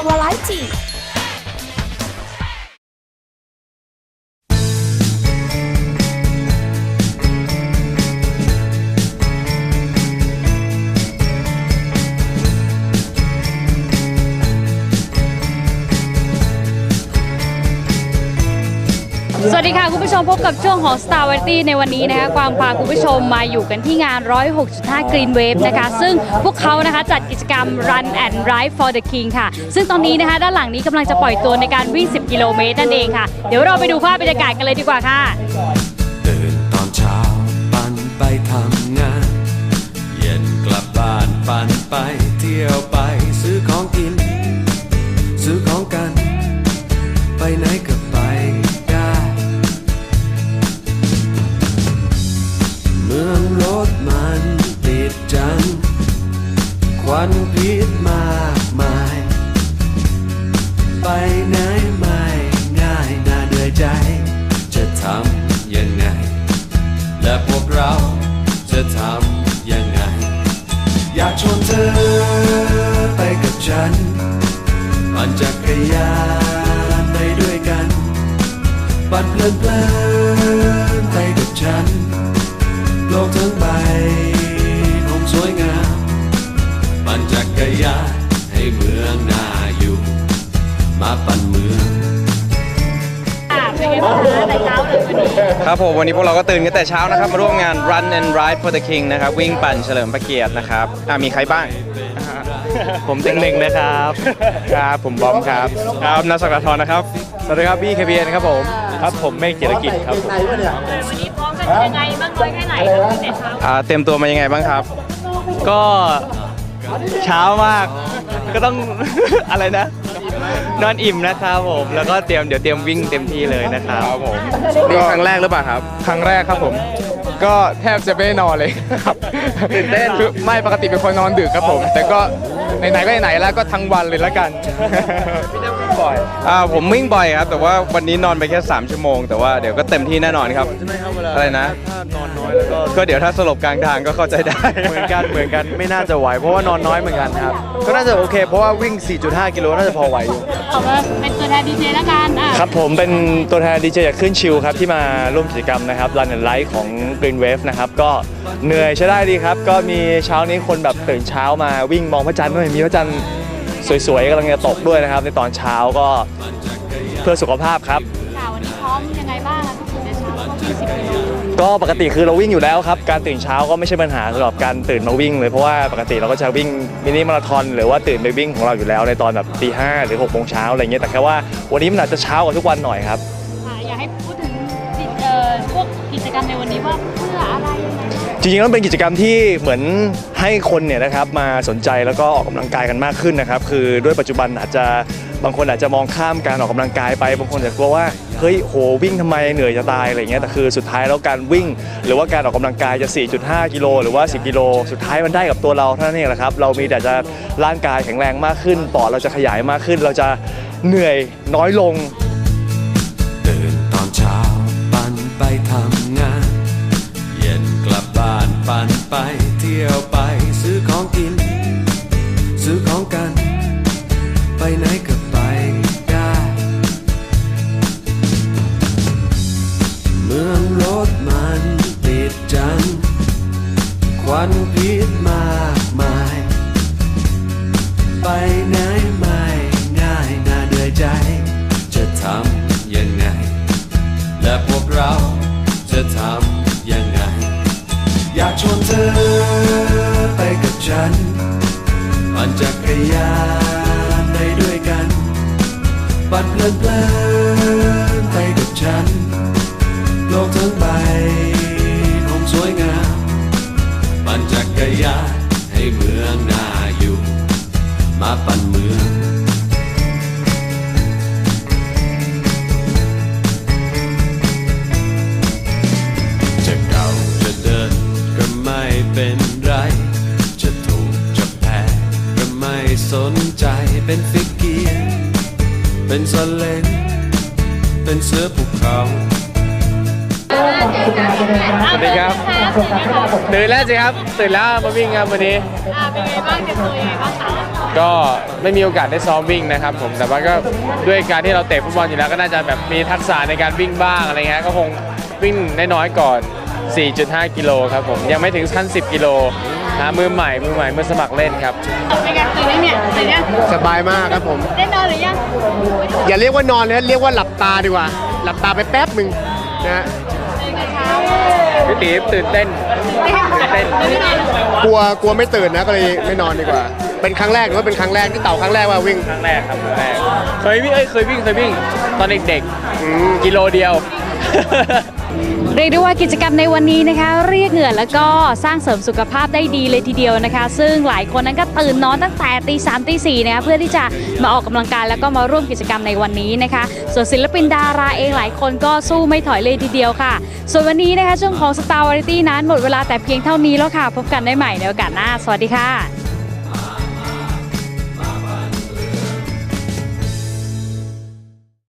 ช่วง Star Variety สวัสดีค่ะ คุณผู้ชมพบกับช่วงของ Star v a r i t y ในวันนี้นะคะความพาคุณผู้ชมมาอยู่กันที่งาน 106.5 Green Wave นะคะ ซึ่งพวกเขานะคะจัดกิจกรรม Run and Ride for the King ค่ะ ซึ่งตอนนี้นะคะด้านหลังนี้กำลังจะปล่อยตัวในการวิ่ง 10 กิโลเมตรนั่นเองค่ะ เดี๋ยวเราไปดูภาพบรรยากาศกันเลยดีกว่าค่ะตื่นตอนเช้าปั่นไปทำงาน เย็นกลับบ้านปั่นไปเที่ยวไป เราจะทำยังไง อยากชวนเธอไปกับฉันปั่นจักรยานไปด้วยกันปั่นเพลินเพลินไปกับฉัน โลกทั้งใบคงสวยงามปั่นจักรยานให้เมืองน่าอยู่ มาปั่นเมือง เป็นไงบ้างคะแต่เช้าเลยวันนี้ครับผมวันนี้พวกเราก็ตื่นกันแต่เช้านะครับ มาร่วมงาน Run and Ride for the King นะครับ วิ่งปั่นเฉลิมพระเกียรตินะครับอะมีใครบ้าง ผมเต็งหนึ่งนะครับ ครับ ผมบอมครับ ครับนักสักดาทรนะครับ สวัสดีครับบี้เคบีเอ็นครับผม ครับผมเมฆเกียรติกิจครับผมวันนี้พร้อมกันยังไงบ้างน้อยแค่ไหนคะตั้งแต่เช้าอ่าเตรียมตัวมายังไงบ้างครับ ก็เช้ามาก ก็ต้อง อะไรนะ นอนอิ่มนะครับผมแล้วก็เตรียมเดี๋ยวเตรียมวิ่งเต็มที่เลยนะครับครับผมนี่ครั้งแรกหรือเปล่าครับ ครั้งแรกครับผม ก็แทบจะไม่ได้นอนเลยครับตื่นเต้นคือไม่ปกติเป็นคนนอนดึกครับผม แต่ก็ไหนๆก็ไหนๆแล้วก็ทั้งวันเลยละกัน บ่อยอ่าผมวิ่งบ่อยครับ แต่ว่าวันนี้นอนไปแค่ 3 ชั่วโมง แต่ว่าเดี๋ยวก็เต็มที่แน่นอนครับอะไรนะ ถ้านอนน้อยแล้วก็ก็เดี๋ยวถ้าสลบกลางทางก็เข้าใจได้ เหมือนกันเหมือนกันไม่น่าจะไหวเพราะว่านอนน้อยเหมือนกันครับก็น่าจะโอเค เพราะว่าวิ่ง 4.5 กิโลน่าจะพอไหวอยู่ ขอมาเป็นตัวแทนดีเจแล้วกันอะครับผมเป็นตัวแทนดีเจจากขึ้นชิลครับที่มาร่วมกิจกรรมนะครับ Run and Light ของ Green Wave นะครับ ก็เหนื่อยใช้ได้ดีครับ ก็มีเช้านี้คนแบบตื่นเช้ามาวิ่งมองพระจันทร์ด้วยมีพระจันทร์ สวยๆกำลังจะตกด้วยนะครับ ในตอนเช้าก็เพื่อสุขภาพครับ ค่ะวันนี้พร้อมยังไงบ้างคะตื่นแต่เช้าก็วิ่ง10กิโลก็ปกติคือเราวิ่งอยู่แล้วครับ การตื่นเช้าก็ไม่ใช่ปัญหาสำหรับการตื่นมาวิ่งเลยเพราะว่าปกติเราก็จะวิ่งมินิมาราธอนหรือว่าตื่นไปวิ่งของเราอยู่แล้วในตอนแบบตีห้าหรือ6กโมงเช้าอะไรเงี้ยแต่แค่ว่าวันนี้มันอาจจะเช้ากว่าทุกวันหน่อยครับ ค่ะอยากให้พูดถึงกิจเอ่อ พวกกิจกรรมในวันนี้ว่าเพื่ออะไรยังไงจริงๆแล้วเป็นกิจกรรมที่เหมือนให้คนเนี่ยนะครับมาสนใจแล้วก็ออกกำลังกายกันมากขึ้นนะครับคือด้วยปัจจุบันอาจจะบางคนอาจจะมองข้ามการออกกำลังกายไป บางคนอาจจะกลัวว่าเฮ้ยโหวิ่งทำไมเหนื่อยจะตายอะไรเงี้ยแต่คือสุดท้ายแล้วการวิ่ง หรือว่าการออกกำลังกายจะ 4.5 กิโลหรือว่า 10 กิโล สุดท้ายมันได้กับตัวเราเท่านั้นเองแหละครับเรามีแต่จะร่างกายแข็งแรงมากขึ้นปอดเราจะขยายมากขึ้น เราจะเหนื่อยน้อยลง ปั่นไปเที่ยวไปซื้อของกิน ซื้อของกัน ไปไหนก็ไปได้ เมืองรถมันติดจัง ควันพิษมากมาย ไปไหนไม่ง่ายน่าเหนื่อยใจ จะทำยังไง และพวกเราจะทำ รยานไปด้วยกัน ปั่นเพลินเพลินไปกับฉัน โลกทั้งใบคงสวยงาม ปั่นจักรยานให้เมืองน่าอยู่ มาปั่นเมือง เป็นสเลนเป็นเสือภูเขาสวัสดีครับ ตื่นแล้วสิครับ ตื่นแล้วมาวิ่งครับวันนี้อ่าเป็นไงบ้างเตรียมตัวยังไงบ้างคะก็ไม่มีโอกาสได้ซ้อมวิ่งนะครับผม แต่ว่าก็ด้วยการที่เราเตะฟุตบอลอยู่แล้วก็น่าจะแบบมีทักษะในการวิ่งบ้างอะไรเงี้ย ก็คงวิ่งน้อยๆก่อน 4.5 กิโลครับผม ยังไม่ถึงขั้น10 กิโล นะมือใหม่มือใหม่มือสมัครเล่นครับ เป็นการตื่นยังเนี่ยตื่นยังสบายมากครับผม ได้นอนหรือยังอย่าเรียกว่านอนเลยนะเรียกว่าหลับตาดีกว่า หลับตาไปแป๊บหนึ่งนะฮะพี่ตีตื่นเต้นตื่นเต้นกลัวกลัวไม่ตื่นนะก็เลยไม่นอนดีกว่า เป็นครั้งแรกหรือว่าเป็นครั้งแรกที่เต่าครั้งแรกว่าวิ่งครั้งแรกครับครั้งแรกเคยวิ่งเอ้ยเคยวิ่งเคยวิ่งตอนเด็กอืมๆกิโลเดียว เรียกได้ว่ากิจกรรมในวันนี้นะคะ เรียกเหงื่อแล้วก็สร้างเสริมสุขภาพได้ดีเลยทีเดียวนะคะ ซึ่งหลายคนนั้นก็ตื่นนอนตั้งแต่ตีสามตีสี่นะคะเพื่อที่จะมาออกกำลังกายแล้วก็มาร่วมกิจกรรมในวันนี้นะคะ ส่วนศิลปินดาราเองหลายคนก็สู้ไม่ถอยเลยทีเดียวค่ะ ส่วนวันนี้นะคะช่วงของ Star Variety นั้นหมดเวลาแต่เพียงเท่านี้แล้วค่ะ พบกันได้ใหม่ในโอกาสหน้า สวัสดีค่ะ